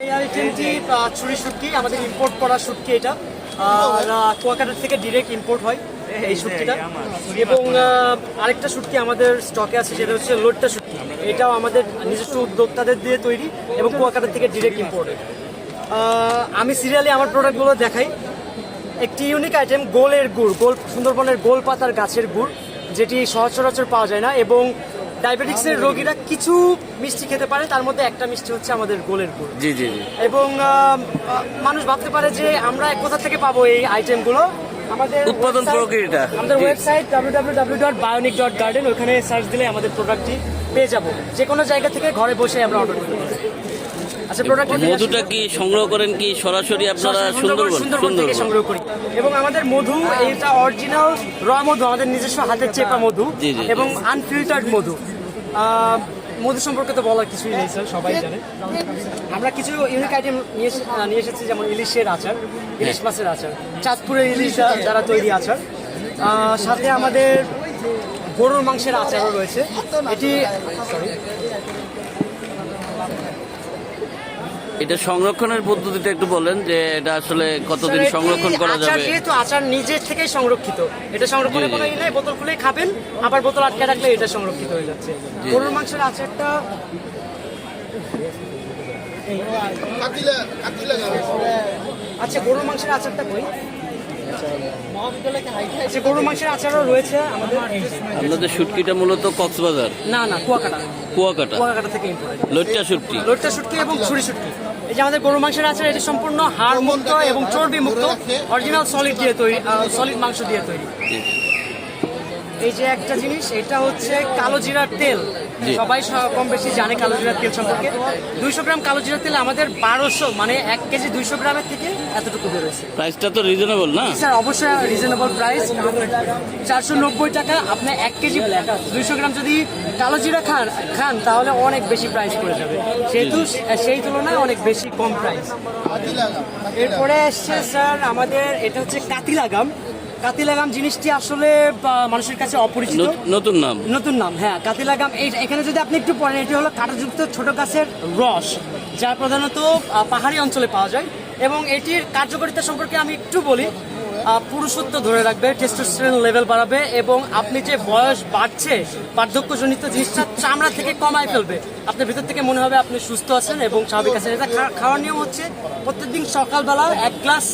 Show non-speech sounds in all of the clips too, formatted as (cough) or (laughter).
এই আইটেমটি আহ, ছুরি শুটকি আমাদের ইম্পোর্ট করা শুটকি এটা। আর কুয়াকাটার থেকে ডিরেক্ট ইম্পোর্ট হয় এই শুটকিটা। এবং আরেকটা শুটকি আমাদের স্টকে আছে যেটা হচ্ছে লোটটা শুটকি। এটাও আমাদের নিজস্ব উদ্যোক্তাদের দিয়ে তৈরি এবং কুয়াকাটার থেকে ডিরেক্ট ইম্পোর্টেড আমি সিরিয়ালি আমার প্রোডাক্টগুলো দেখাই। একটি ইউনিক আইটেম গোলের গুড় গোল সুন্দরবনের গোল পাতার গাছের গুড় যেটি সচরাচর পাওয়া যায় না। এবং ডায়াবেটিক্সের রোগীরা কিছু মিষ্টি খেতে পারে তার মধ্যে একটা মিষ্টি হচ্ছে আমাদের গোলের গুড়। জি জি জি। এবং মানুষ ভাবতে পারে যে আমরা কোথা থেকে পাবো এই আইটেমগুলো। আমাদের উৎপাদন প্রক্রিয়াটা। আমাদের। ওয়েবসাইট www.bionic.garden ওখানে সার্চ দিলে আমাদের প্রোডাক্টটি পেয়ে যাব। যে কোনো জায়গা থেকে ঘরে বসে আমরা অর্ডার করতে পারি মধুটা কি সংগ্রহ করেন কি সরাসরি আপনারা সুন্দরবন সুন্দরবন? থেকে সংগ্রহ করি। এবং আমাদের মধু এটা অরিজিনাল র মধু আমাদের নিজস্ব হাতের চেপা মধু। এবং আনফিল্টার্ড মধু। মধু সম্পর্কে তো বলার কিছুই নেই স্যার সবাই জানে। আমরা কিছু ইউনিক আইটেম নিয়ে এসেছি যেমন ইলিশের আচার ইলিশ মাছের আচার চাঁদপুরের ইলিশ যারা তৈরি আচার। সাথে আমাদের গরুর মাংসের আচারও রয়েছে। এটি সরি এটা সংরক্ষণের পদ্ধতিটা একটু বলেন যে এটা আসলে কতদিন সংরক্ষণ করা যাবে যেহেতু আচার নিজের থেকেই সংরক্ষিত এটা সংরক্ষণের। কোনো ই নেই বোতল খুলে খাবেন আবার বোতল আটকে রাখলে এটা সংরক্ষিত হয়ে যাচ্ছে। গরুর মাংসের আচারটা আচ্ছা গরুর মাংসের আচারটা কই আচ্ছা মাংসের আচারও রয়েছে আমাদের। আপনাদের শুটকিটা মূলত কক্সবাজার? না না কুয়াকাটা। কুয়াকাটা? কুয়াকাটা থেকে ইম্পোর্টেড শুটকি? লোটটা শুটকি এবং ছুরি শুটকি। এই যে আমাদের গরু মাংসের আচার এটি সম্পূর্ণ হাড় মুক্ত এবং চর্বি মুক্ত অরিজিনাল সলিড দিয়ে তৈরি সলিড মাংস দিয়ে তৈরি। জি। এই যে একটা জিনিস এটা হচ্ছে কালো জিরার তেল। সবাই কম বেশি জানে কালো জিরার তেল সম্পর্কে। দুইশো গ্রাম কালো জিরার তেল আমাদের বারোশো মানে এক কেজি দুইশো গ্রামের থেকে এতটুকু বেরোচ্ছে প্রাইসটা তো রিজনেবল না? স্যার অবশ্যই রিজনেবল প্রাইস চারশো নব্বই টাকা আপনি এক কেজি দুইশো গ্রাম যদি কালো জিরা খান খান তাহলে অনেক বেশি প্রাইস পড়ে যাবে। সেহেতু সেই তুলনায় অনেক বেশি কম প্রাইস এরপরে এসছে স্যার আমাদের এটা হচ্ছে কাতিলাগাম। কাতিলাগাম জিনিসটি আসলে মানুষের কাছে অপরিচিত। নতুন নাম। নতুন নাম হ্যাঁ কাতিলাগাম। এই এখানে যদি আপনি একটু পড়েন এটি হলো কাঁটাযুক্ত ছোট গাছের রস যা প্রধানত পাহাড়ি অঞ্চলে পাওয়া যায়। এবং এটির কার্যকারিতা সম্পর্কে আমি একটু বলি। পুরুষত্ব ধরে রাখবে টেস্টোস্টেরন লেভেল বাড়াবে এবং আপনি যে বয়স বাড়ছে বার্ধক্যজনিত জিনিসটা চামড়া থেকে কমায় ফেলবে। আপনার ভিতর থেকে মনে হবে আপনি সুস্থ আছেন এবং স্বাভাবিক আছেন। এটা খাওয়ার নিয়ম হচ্ছে প্রত্যেকদিন সকালবেলা এক গ্লাস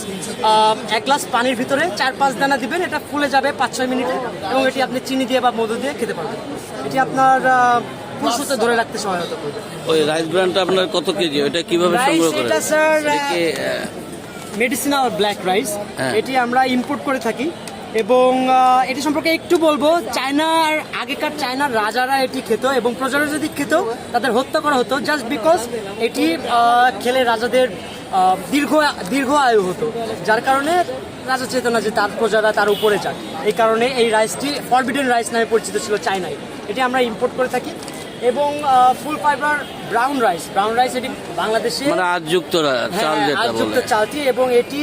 এক গ্লাস পানির ভিতরে চার পাঁচ দানা দিবেন এটা ফুলে যাবে পাঁচ ছয় মিনিটে এবং এটি আপনি চিনি দিয়ে বা মধু দিয়ে খেতে পারবেন। এটি আপনার পুরুষত্ব ধরে রাখতে সহায়তা করবে। ওই রাইস ব্র্যান্ডটা আপনার কত কেজি? ওটা কীভাবে সংগ্রহ করেন? Sir, medicinal black rice. এটি আমরা ইম্পোর্ট করে থাকি। এবং এটি সম্পর্কে একটু বলব চায়নার আগেকার চায়নার রাজারা এটি খেত এবং প্রজারা যদি খেত তাদের হত্যা করা হতো জাস্ট বিকজ এটি খেলে রাজাদের দীর্ঘ দীর্ঘ আয়ু হতো। যার কারণে রাজা চেতনা যে তার প্রজারা তার উপরে যাক। এই কারণে এই রাইসটি ফরবিডেন রাইস নামে পরিচিত ছিল চায়নায়। এটি আমরা ইম্পোর্ট করে থাকি। এবং full fibre brown rice brown rice এটি বাংলাদেশে মানে আজযুক্ত চাল হ্যাঁ, যেটা আজযুক্ত বলে চালটি এবং এটি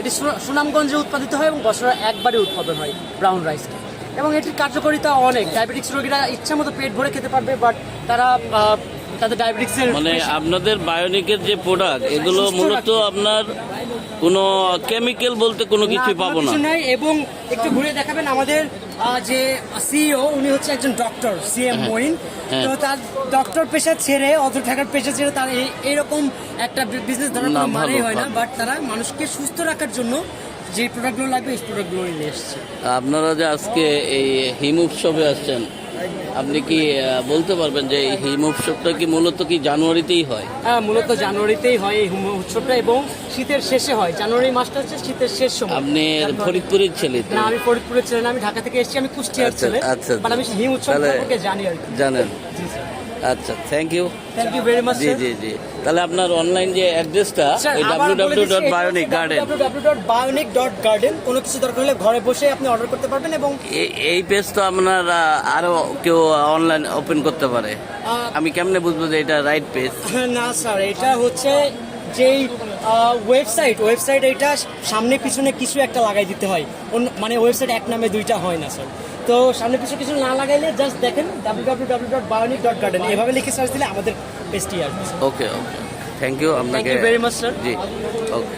এটি সুনামগঞ্জে উৎপাদিত হয় এবং বছরে একবারে উৎপাদন হয় ব্রাউন রাইস এবং এটির কার্যকারিতা অনেক। ডায়াবেটিক্স রোগীরা ইচ্ছা মতো পেট ভরে খেতে পারবে বাট তারা তাদের ডায়াবেটিক্সের মানে আপনাদের বায়োনিকের যে প্রোডাক্ট এগুলো মূলত আপনার কোনো কেমিক্যাল বলতে কোনো কিছুই না, পাবো না। কিছু নাই এবং একটু ঘুরে দেখাবেন আমাদের যে সিইও উনি হচ্ছে একজন ডক্টর সিএম মইন। তো তার ডক্টর পেশা ছেড়ে অত টাকার পেশা ছেড়ে তার এই এরকম একটা বিজনেস ধরার কোনো মানেই হয় না বাট তারা মানুষকে সুস্থ রাখার জন্য যে প্রোডাক্টগুলো লাগবে এই প্রোডাক্টগুলো নিয়ে এসছে। আপনারা যে আজকে এই হিম উৎসবে আসছেন আপনি কি বলতে পারবেন যে এই হিম উৎসবটা কি মূলত কি জানুয়ারিতেই হয়? হ্যাঁ মূলত জানুয়ারিতেই হয় এই হিম উৎসবটা এবং শীতের শেষে হয়। জানুয়ারি মাসটা হচ্ছে শীতের শেষ সময়। আপনি ফরিদপুরের ছেলে না আমি ফরিদপুরের ছেলে না আমি ঢাকা থেকে এসেছি আমি কুষ্টিয়ার আচ্ছা, ছেলে আচ্ছা, বাট আমি হিম উৎসব জানি আর জানেন। আচ্ছা thank you thank you very much জি জি জি। তাহলে আপনার অনলাইন যে অ্যাড্রেসটা ওই গার্ডেন www.bionic.garden কোনো কিছু দরকার হলে ঘরে বসে আপনি অর্ডার করতে পারবেন এবং এই পেজ তো আপনার আরও কেউ অনলাইন ওপেন করতে পারে। আমি কেমনে বুঝব যে এটা রাইট পেজ (laughs) না স্যার এটা হচ্ছে যেই ওয়েবসাইট ওয়েবসাইট এটা সামনে পিছনে কিছু একটা লাগাই দিতে হয়। মানে ওয়েবসাইট এক নামে দুইটা হয় না স্যার তো সামনে কিছু কিছু না লাগাইলে জাস্ট দেখেন www.bionic.garden এভাবে লিখে সার্চ দিলে আমাদের পেজটি আসবে। ওকে ওকে থ্যাংক ইউ আপনাকে thank you very much sir G okay